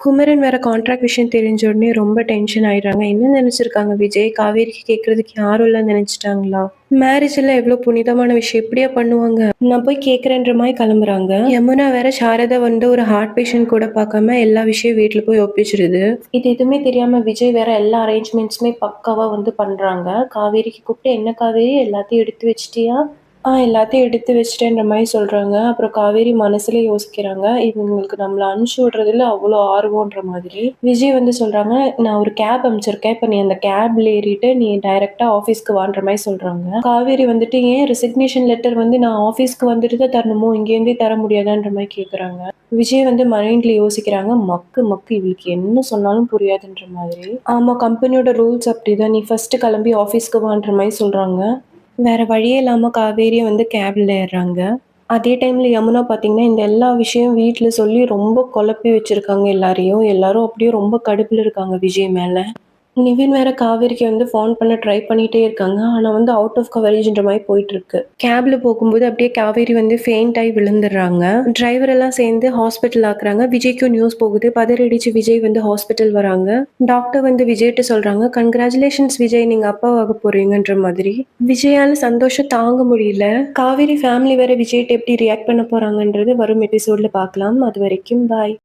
குமரன் வேற கான்ட்ராக்ட் விஷயம் தெரிஞ்ச உடனே ரொம்ப டென்ஷன் ஆயிடுறாங்க. என்ன நினைச்சிருக்காங்க விஜய்? காவேரிக்கு கேட்கறதுக்கு யாரும் இல்லை நினைச்சிட்டாங்களா? மேரேஜ் எல்லாம் எவ்வளவு புனிதமான விஷயம். இப்படியா பண்ணுவாங்க? நான் போய் கேட்கறேன்ற மாதிரி கிளம்புறாங்க. யமுனா வேற சாரதா வந்து ஒரு ஹார்ட் பேஷண்ட் கூட பார்க்காம எல்லா விஷயம் வீட்டுல போய் ஒப்பிச்சிருது. இது எதுவுமே தெரியாம விஜய் வேற எல்லா அரேஞ்ச்மெண்ட்ஸுமே பக்காவா வந்து பண்றாங்க. காவேரிக்கு கூப்பிட்டு என்ன காவேரி? எல்லாத்தையும் எடுத்து வச்சிட்டியா? ஆ எல்லாத்தையும் எடுத்து வச்சுட்டேன்ற மாதிரி சொல்கிறாங்க அப்புறம் காவேரி மனசுல யோசிக்கிறாங்க. இவங்களுக்கு நம்மளை அனுப்பிச்சி விடுறதுல அவ்வளோ ஆர்வம்ன்ற மாதிரி. விஜய் வந்து சொல்கிறாங்க நான் ஒரு கேப் அனுப்பிச்சிருக்கேன். இப்போ நீ அந்த கேப்ல ஏறிட்டு நீ டைரெக்டாக ஆஃபீஸ்க்கு வான்ற மாதிரி சொல்கிறாங்க காவேரி வந்துட்டு ஏன் ரெசிக்னேஷன் லெட்டர் வந்து நான் ஆஃபீஸ்க்கு வந்துட்டு தான் தரணுமோ? இங்கேருந்தே தர முடியாதான்ற மாதிரி கேட்குறாங்க விஜய் வந்து மைண்ட்ல யோசிக்கிறாங்க மக்கு மக்கு இவளுக்கு என்ன சொன்னாலும் புரியாதுன்ற மாதிரி. ஆமா கம்பெனியோட ரூல்ஸ் அப்படிதான். நீ ஃபர்ஸ்ட் கிளம்பி ஆஃபீஸ்க்கு வான்ற மாதிரி சொல்றாங்க. வேற வழியே இல்லாமல் காவேரியை வந்து கேபில் ஏறுறாங்க. அதே டைம்ல யமுனா பாத்தீங்கன்னா இந்த எல்லா விஷயம் வீட்டில் சொல்லி ரொம்ப குழப்பி வச்சிருக்காங்க எல்லாரையும். எல்லாரும் அப்படியே ரொம்ப கடுப்புல இருக்காங்க விஜய் மேல. நிவின் வேற காவேரிக்கு வந்து ஃபோன் பண்ண ட்ரை பண்ணிட்டே இருக்காங்க. ஆனா வந்து அவுட் ஆஃப் கவரேஜ்ன்ற மாதிரி போயிட்டு இருக்கு கேப்ல போகும்போது அப்படியே காவேரி வந்து ஃபெயிண்ட் ஆகி விழுந்துடுறாங்க. டிரைவர் எல்லாம் சேர்ந்து ஹாஸ்பிட்டல் ஆக்குறாங்க. விஜய்க்கும் நியூஸ் போகுது. பதறடிச்சு விஜய் வந்து ஹாஸ்பிட்டல் வராங்க. டாக்டர் வந்து விஜய்கிட்ட சொல்றாங்க கங்க்ராச்சுலேஷன்ஸ் விஜய் நீங்க அப்பாவாக போறீங்கன்ற மாதிரி. விஜயால சந்தோஷம் தாங்க முடியல. காவேரி ஃபேமிலி வேற விஜய்கிட்ட எப்படி ரியாக்ட் பண்ண போறாங்கன்றது வரும் எபிசோட்ல பார்க்கலாம். அது வரைக்கும் பாய்